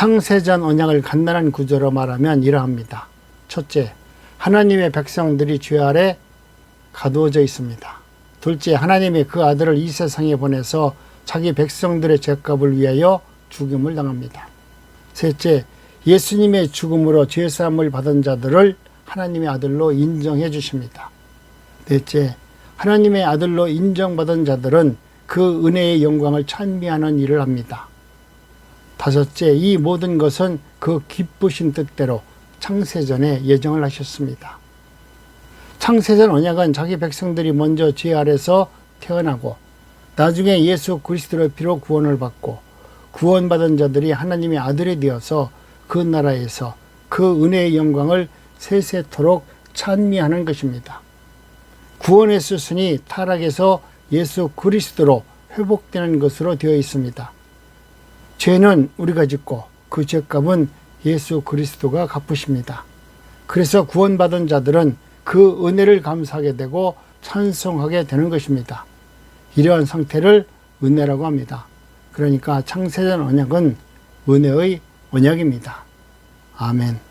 창세전 언약을 간단한 구조로 말하면 이러합니다. 첫째, 하나님의 백성들이 죄 아래 가두어져 있습니다. 둘째, 하나님이 그 아들을 이 세상에 보내서 자기 백성들의 죄값을 위하여 죽임을 당합니다. 셋째, 예수님의 죽음으로 죄사함을 받은 자들을 하나님의 아들로 인정해 주십니다. 넷째, 하나님의 아들로 인정받은 자들은 그 은혜의 영광을 찬미하는 일을 합니다. 다섯째, 이 모든 것은 그 기쁘신 뜻대로 창세전에 예정을 하셨습니다. 창세전 언약은 자기 백성들이 먼저 죄 아래서 태어나고 나중에 예수 그리스도의 피로 구원을 받고 구원받은 자들이 하나님의 아들이 되어서 그 나라에서 그 은혜의 영광을 세세토록 찬미하는 것입니다. 구원의 수순이 타락에서 예수 그리스도로 회복되는 것으로 되어 있습니다. 죄는 우리가 짓고 그 죄값은 예수 그리스도가 갚으십니다. 그래서 구원받은 자들은 그 은혜를 감사하게 되고 찬송하게 되는 것입니다. 이러한 상태를 은혜라고 합니다. 그러니까 창세전 언약은 은혜의 언약입니다. 아멘.